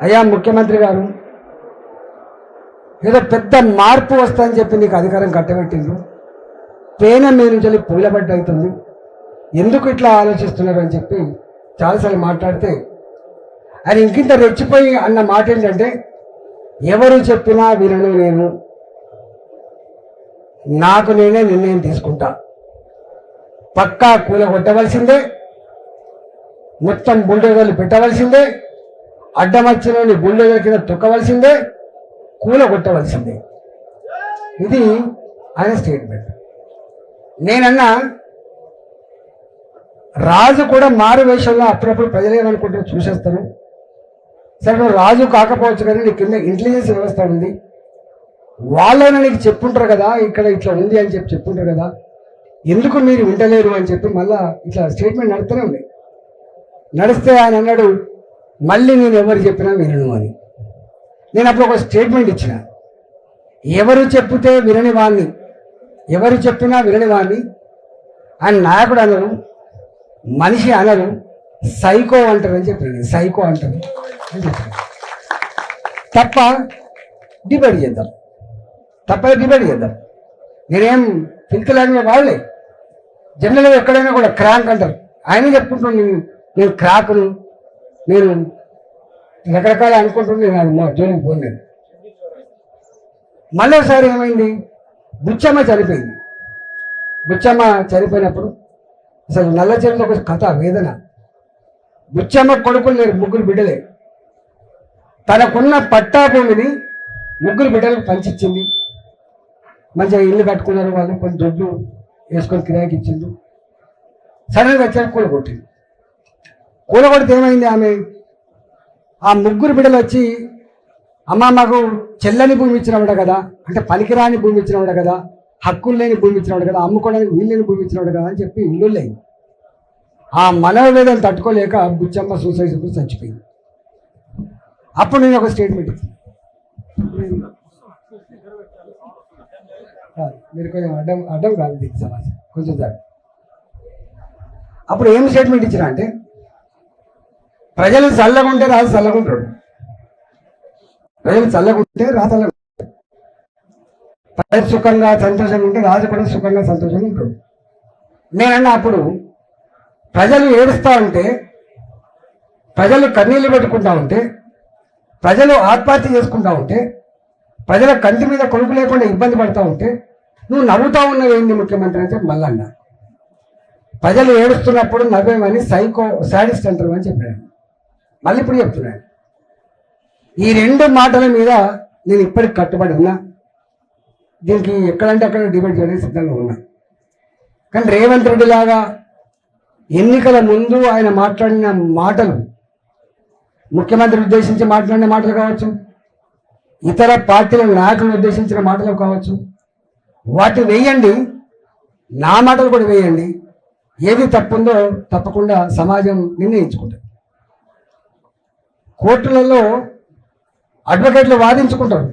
అయ్యా ముఖ్యమంత్రి గారు ఏదో పెద్ద మార్పు వస్తుందని చెప్పి నీకు అధికారం కట్టబెట్టిండ్రు. పేన మీద నుంచి వెళ్ళి పూలబడ్డ అవుతుంది. ఎందుకు ఇట్లా ఆలోచిస్తున్నారు అని చెప్పి చాలాసార్లు మాట్లాడితే ఆయన ఇంకింత రెచ్చిపోయి అన్న మాట ఏంటంటే ఎవరు చెప్పినా వినను నేను. నాకు నేనే నిర్ణయం తీసుకుంటా. పక్కా కూల కొట్టవలసిందే. మొత్తం బుల్డోజర్లు పెట్టవలసిందే. అడ్డమచ్చినోని బుల్డోజర్ కింద తొక్కవలసిందే కూల కొట్టవలసిందే. ఇది ఆయన స్టేట్మెంట్. నేనన్నా రాజు కూడా మారు వేషంలో అప్పుడప్పుడు ప్రజలు చూసేస్తాను సరే నువ్వు రాజు కాకపోవచ్చు కానీ నీ కింద ఇంటెలిజెన్స్ వ్యవస్థ ఉంది. వాళ్ళైనా నీకు చెప్పుంటారు కదా ఇక్కడ ఇట్లా ఉంది అని చెప్పి చెప్పుంటారు కదా ఎందుకు మీరు వింటలేరు అని చెప్పి మళ్ళీ ఇట్లా స్టేట్మెంట్ నడుస్తూనే ఉంది. నడిస్తే ఆయన అన్నాడు మళ్ళీ నేను ఎవరు చెప్పినా వినను అని. నేను అప్పుడు ఒక స్టేట్మెంట్ ఇచ్చిన. ఎవరు చెప్తే వినని వాణ్ణి? ఎవరు చెప్పినా వినని వాణ్ణి? ఆయన నాయకుడు అనరు మనిషి అనరు సైకో అంటారు అని చెప్పాను సైకో అంటారు అని చెప్పాను. తప్ప డిబేట్ చేద్దాం. తప్ప డిబేట్ చేద్దాం. నేనేం పిలుకలాగిన వాళ్ళే. జనరల్గా ఎక్కడైనా కూడా క్రాంక్ అంటారు. ఆయన చెప్పుకుంటున్నాను నేను. నేను క్రాకును నేను రకరకాల అనుకుంటున్నాను నేను మా జోలికి పోలేదు. మళ్ళీసారి మళ్ళీ ఒకసారి ఏమైంది? బుచ్చమ్మ చనిపోయింది. బుచ్చమ్మ చనిపోయినప్పుడు అసలు నల్ల చెరువులో ఒక కథ వేదన. బుచ్చమ్మ కొడుకులు లేరు ముగ్గురు బిడ్డలే. తనకున్న పట్టా భూమిని ముగ్గురు బిడ్డలకు పంచిచ్చింది. మంచిగా ఇల్లు కట్టుకున్నారు వాళ్ళు కొన్ని దొడ్లు వేసుకొని కిరాయికి ఇచ్చిండు సడన్గా వచ్చాక కొట్టింది కూలగొడితే ఏమైంది ఆమె? ఆ ముగ్గురు బిడ్డలు వచ్చి అమ్మ మాకు చెల్లని భూమి ఇచ్చినవాడు కదా అంటే పనికిరాని భూమి ఇచ్చినవాడు కదా హక్కులు లేని భూమి ఇచ్చినవాడు కదా అమ్ముకోవడానికి వీళ్ళని భూమి ఇచ్చినవాడు కదా అని చెప్పి ఇల్లు లేదు ఆ మనోవేదన తట్టుకోలేక బుచ్చమ్మ సూసైడ్ చేసుకుని చచ్చిపోయింది. అప్పుడు నేను ఒక స్టేట్మెంట్ ఇచ్చాను. మీరు కొంచెం అడ్డం అడ్డం కాదు దీనికి కొంచెం అప్పుడు ఏం స్టేట్మెంట్ ఇచ్చినా అంటే ప్రజలు చల్లగా ఉంటే రాజు చల్లగుంటాడు. ప్రజలు చల్లగా ఉంటే రాజు చల్లగుంటాడు. ప్రజలు సుఖంగా సంతోషంగా ఉంటే రాజు కూడా సుఖంగా సంతోషంగా ఉంటాడు. నేనన్నా అప్పుడు ప్రజలు ఏడుస్తూ ఉంటే ప్రజలు కన్నీళ్ళు పెట్టుకుంటా ఉంటే ప్రజలు ఆత్మహత్య చేసుకుంటా ఉంటే ప్రజల కంటి మీద కొడుకు లేకుండా ఇబ్బంది పడతా ఉంటే నువ్వు నవ్వుతా ఉన్నావు ఏంది ముఖ్యమంత్రి అంటే మళ్ళన్న ప్రజలు ఏడుస్తున్నప్పుడు నవ్వేమని సైకో సాడిస్ట్ అంటారు అని చెప్పాడు. మళ్ళీ ఇప్పుడు చెప్తున్నాను ఈ రెండు మాటల మీద నేను ఇప్పటికి కట్టుబడి ఉన్నా. దీనికి ఎక్కడంటే అక్కడ డిబేట్ చేయడానికి సిద్ధంగా ఉన్నా. కానీ రేవంత్ రెడ్డి లాగా ఎన్నికల ముందు ఆయన మాట్లాడిన మాటలు ముఖ్యమంత్రి ఉద్దేశించి మాట్లాడిన మాటలు కావచ్చు ఇతర పార్టీల నాయకులను ఉద్దేశించిన మాటలు కావచ్చు వాటి వేయండి నా మాటలు కూడా వేయండి. ఏది తప్పుందో తప్పకుండా సమాజం నిర్ణయించుకుంటుంది. కోర్టులలో అడ్వకేట్లు వాదించుకుంటారు.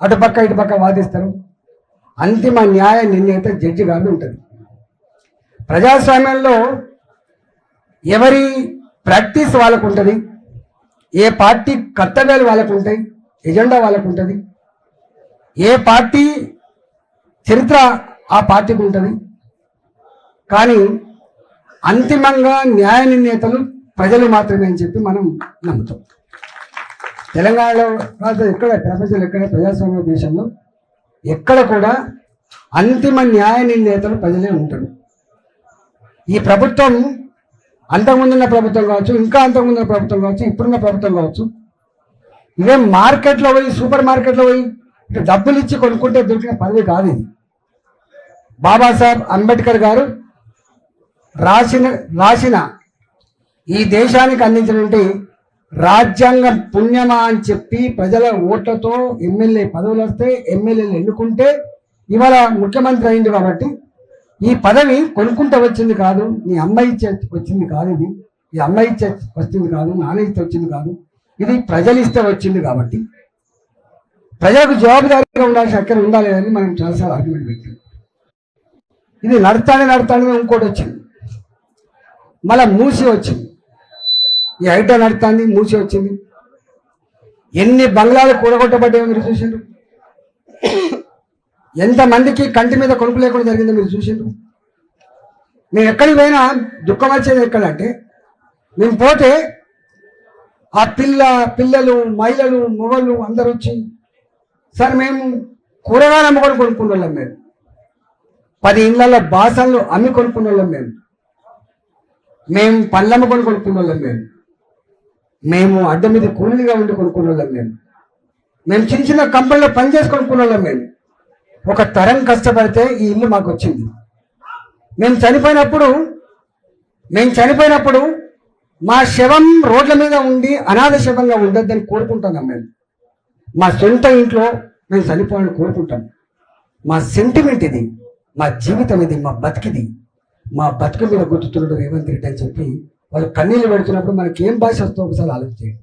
అటుపక్క ఇటుపక్క వాదిస్తారు. అంతిమ న్యాయ నిర్ణేత జడ్జి గారు ఉంటుంది. ప్రజాస్వామ్యంలో ఎవరి ప్రాక్టీస్ వాళ్ళకు ఉంటుంది ఏ పార్టీ కర్తవ్యాలు వాళ్ళకు ఉంటాయి ఎజెండా వాళ్ళకు ఉంటుంది ఏ పార్టీ చరిత్ర ఆ పార్టీకి ఉంటుంది కానీ అంతిమంగా న్యాయ నిర్ణేతలు ప్రజలు మాత్రమే అని చెప్పి మనం నమ్ముతాం. తెలంగాణలో కాదు ఎక్కడ ప్రపంచంలో ఎక్కడ ప్రజాస్వామ్య దేశంలో ఎక్కడ కూడా అంతిమ న్యాయ నిర్ణేతలు ప్రజలే ఉంటారు. ఈ ప్రభుత్వం అంతకుముందున్న ప్రభుత్వం కావచ్చు ఇంకా అంతకుముందున్న ప్రభుత్వం కావచ్చు ఇప్పుడున్న ప్రభుత్వం కావచ్చు ఇదే మార్కెట్లో పోయి సూపర్ మార్కెట్లో పోయి ఇట్లా డబ్బులు ఇచ్చి కొనుక్కుంటే దొరికిన పదవి కాదు ఇది. బాబాసాహెబ్ అంబేద్కర్ గారు రాసిన రాసిన ఈ దేశానికి అందించినటువంటి రాజ్యాంగం పుణ్యమా అని చెప్పి ప్రజల ఓట్లతో ఎమ్మెల్యే పదవులు వస్తే ఎమ్మెల్యేలు ఎన్నుకుంటే ఇవాళ ముఖ్యమంత్రి అయింది కాబట్టి ఈ పదవి కొనుక్కుంటూ వచ్చింది కాదు నీ అమ్మాయి వచ్చింది కాదు ఇది. ఈ అమ్మాయి వచ్చింది కాదు నానేస్తే వచ్చింది కాదు. ఇది ప్రజలు ఇస్తే వచ్చింది కాబట్టి. ప్రజలకు జవాబుదారీగా ఉండాల్సిన అక్కడ ఉండాలి అని మనం చాలాసార్లు ఆర్గ్యుమెంట్ పెట్టాం. ఇది నడతానే నడతానే ఇంకోటి వచ్చింది. మళ్ళీ మూసి వచ్చింది. ఈ ఐటా నడుతుంది మూసి వచ్చింది. ఎన్ని బంగ్లాలు కూడగొట్టబడ్డాయో మీరు చూసిండ్రు? ఎంతమందికి కంటి మీద కొనుపు లేకుండా జరిగిందో మీరు చూసిండ్రు? మేము ఎక్కడికి పోయినా దుఃఖం వచ్చేది ఎక్కడంటే మేము పోతే ఆ పిల్ల పిల్లలు మహిళలు మొగళ్ళు అందరూ వచ్చి సార్ మేము కూరగాయలు అమ్ముకొని కొనుక్కున్న వాళ్ళం మేము. పది ఇళ్ళ బాసన్లు అమ్మి కొనుక్కున్న వాళ్ళం మేము. మేము పళ్ళు అమ్ముకొని కొనుక్కున్న వాళ్ళం మేము. మేము అడ్డ మీద కూలీగా ఉండి కొనుక్కునే వాళ్ళం మేము. మేము చిన్న చిన్న కంపెనీలో పని చేసి వాళ్ళం మేము. ఒక తరం కష్టపడితే ఈ ఇల్లు మాకు వచ్చింది. మేము చనిపోయినప్పుడు మేము చనిపోయినప్పుడు మా శవం రోడ్ల మీద ఉండి అనాథ శవంగా ఉండొద్దని కోరుకుంటున్నాం మేము. మా సొంత ఇంట్లో మేము చనిపోవాలని కోరుకుంటాం. మా సెంటిమెంట్ ఇది మా జీవితం ఇది మా బతికిది. మా బతుకు మీద గుర్తుతున్నాడు రేవంత్ రెడ్డి అని చెప్పి వాళ్ళు కన్నీళ్ళు పెడుతున్నప్పుడు మనకి ఏం భాష వస్తుందో ఒకసారి ఆలోచించండి.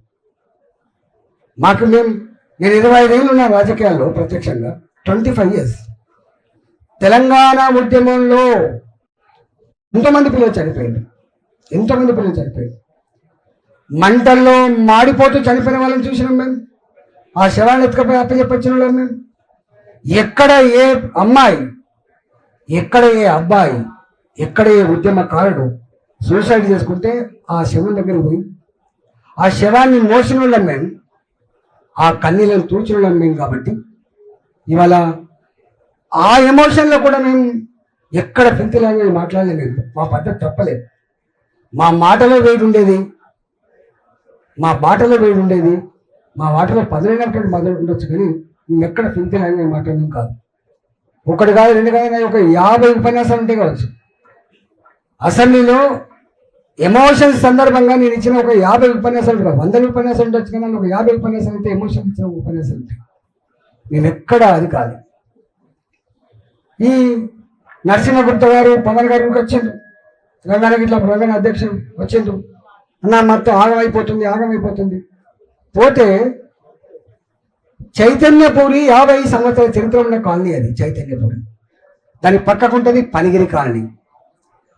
మాకు మేము నేను ఇరవై ఐదేళ్ళు ఉన్న రాజకీయాల్లో ప్రత్యక్షంగా. ట్వంటీ ఫైవ్ ఇయర్స్ తెలంగాణ ఉద్యమంలో ఎంతోమంది పిల్లలు చనిపోయింది ఎంతోమంది పిల్లలు చనిపోయింది మంటల్లో మాడిపోతూ చనిపోయిన వాళ్ళని చూసినాం మేము ఆ శవాన్ని ఎత్తుకపోయి అప్పచెప్పొచ్చిన వాళ్ళం మేము ఎక్కడ ఏ అమ్మాయి ఎక్కడ ఏ అబ్బాయి ఎక్కడ ఏ ఉద్యమకారుడు సూసైడ్ చేసుకుంటే ఆ శవం దగ్గర పోయి ఆ శవాన్ని మోసిన వాళ్ళం మేము ఆ కన్నీళ్ళను తూచిన వాళ్ళం మేము కాబట్టి ఇవాళ ఆ ఎమోషన్లో కూడా మేము ఎక్కడ ఫిల్త్ లాంగ్వేజ్ మాట్లాడలేదు. మా పద్ధతి తప్పలేదు. మా మాటలో వేడి ఉండేది మా బాటలో వేడి ఉండేది మా వాటలో పదులైనటువంటి మొదలు ఉండొచ్చు కానీ మేము ఎక్కడ ఫిల్త్ లాంగ్వేజ్ మాట్లాడడం కాదు. ఒకటి కాదు రెండు కాదు కానీ ఒక యాభై ఉపన్యాసాలు ఉంటే కావచ్చు. అసెంబ్లీలో ఎమోషన్స్ సందర్భంగా నేను ఇచ్చిన ఒక యాభై ఉపన్యాసాలు వందల ఉపన్యాసాలు ఉండొచ్చు కానీ ఒక యాభై ఉపన్యాసాలు అయితే ఎమోషన్ ఇచ్చిన ఉపన్యాసాలు నేను ఎక్కడ అది కాదు. ఈ నరసింహగుప్త గారు పవన్ గారు వచ్చిండు తెలంగాణ ఇట్లా ప్రధాన అధ్యక్షుడు వచ్చిండు అన్న మొత్తం ఆగం అయిపోతుంది పోతే చైతన్యపూరి యాభై సంవత్సరాల చరిత్ర ఉన్న కాలనీ అది చైతన్యపూరి. దాని పక్కకుంటుంది పనిగిరి కాలనీ.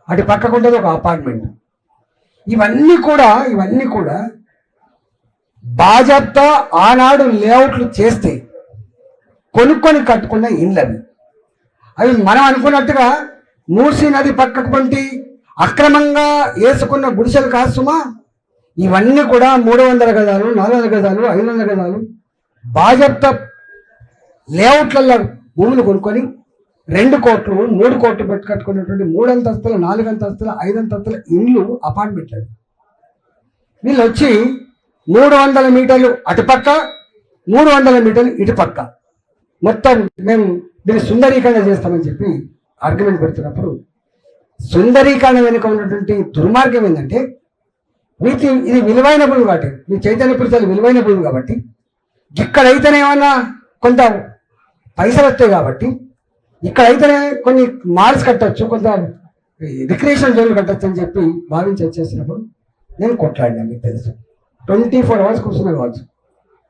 అటు పక్కకుంటుంది ఒక అపార్ట్మెంట్ ఇవన్నీ కూడా ఇవన్నీ కూడా బాజాప్తా ఆనాడు లేఅవుట్లు చేస్తే కొనుక్కొని కట్టుకున్న ఇండ్లవి. అవి మనం అనుకున్నట్టుగా మూసీ నది పక్కటువంటి అక్రమంగా వేసుకున్న గుడిసెలు కాస్తుమా సుమా ఇవన్నీ కూడా మూడు వందల గజాలు నాలుగు వందల గజాలు ఐదు వందల గజాలు బాజప్త లేఅవుట్లలో భూములు కొనుక్కొని రెండు కోట్లు మూడు కోట్లు పెట్టి కట్టుకున్నటువంటి మూడు అంతస్తులు నాలుగు ఐదు అంతస్తుల ఇండ్లు అపార్ట్మెంట్లు వీళ్ళు వచ్చి మూడు వందల మీటర్లు అటుపక్క మూడు వందల మీటర్లు ఇటుపక్క. మొత్తం మేము దీన్ని సుందరీకరణ చేస్తామని చెప్పి ఆర్గ్యుమెంట్ పెడుతున్నప్పుడు సుందరీకరణ వెనుక ఉన్నటువంటి దుర్మార్గం ఏంటంటే మీకు ఇది విలువైన భూమి కాబట్టి మీ చైతన్య పురుషాలు విలువైన భూమి కాబట్టి ఇక్కడైతేనే ఏమన్నా కొంత పైసలు వస్తాయి కాబట్టి ఇక్కడైతేనే కొన్ని మాల్స్ కట్టొచ్చు కొంత రిక్రియేషన్ జోన్లు కట్టొచ్చు అని చెప్పి భావించి వచ్చేసినప్పుడు నేను కొట్లాడినా మీకు తెలుసు. ట్వంటీ ఫోర్ అవర్స్ కూర్చున్నా కావచ్చు.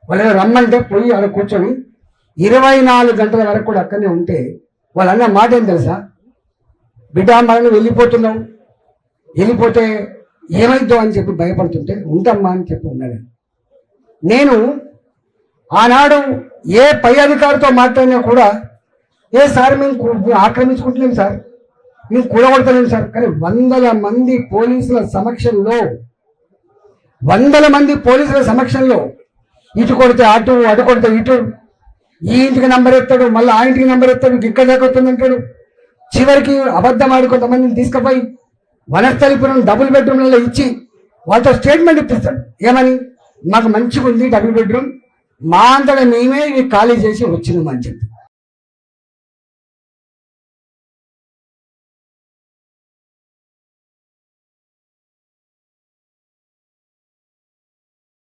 వాళ్ళు రమ్మంటే పోయి అక్కడ కూర్చొని ఇరవై నాలుగు గంటల వరకు కూడా అక్కడనే ఉంటే వాళ్ళు అన్న మాట ఏం తెలుసా? బిడ్డ మనం వెళ్ళిపోతున్నాం వెళ్ళిపోతే ఏమైద్దో అని చెప్పి భయపడుతుంటే ఉంటమ్మా అని చెప్పి ఉన్నాను నేను ఆనాడు ఏ పై అధికారితో మాట్లాడినా కూడా ఏ సార్ మేము ఆక్రమించుకుంటున్నాం సార్? మేము కూడగొడతలేం సార్. కానీ వందల మంది పోలీసుల సమక్షంలో వందల మంది పోలీసుల సమక్షంలో ఇటు కొడితే అటు అటు కొడితే ఇటు ఈ ఇంటికి నంబర్ ఎత్తాడు మళ్ళీ ఆ ఇంటికి నంబర్ ఎత్తాడు ఇక్కడ దాకా అంటాడు. చివరికి అబద్ధం ఆడి కొంతమందిని తీసుకుపోయి వనస్థలిపురం డబుల్ బెడ్రూమ్లలో ఇచ్చి వాళ్ళతో స్టేట్మెంట్ ఇప్పిస్తాడు. ఏమని? మాకు మంచిగా ఉంది డబుల్ బెడ్రూమ్ మా అంతటా మేమే ఖాళీ చేసి వచ్చినాం మంచిది చెప్పి.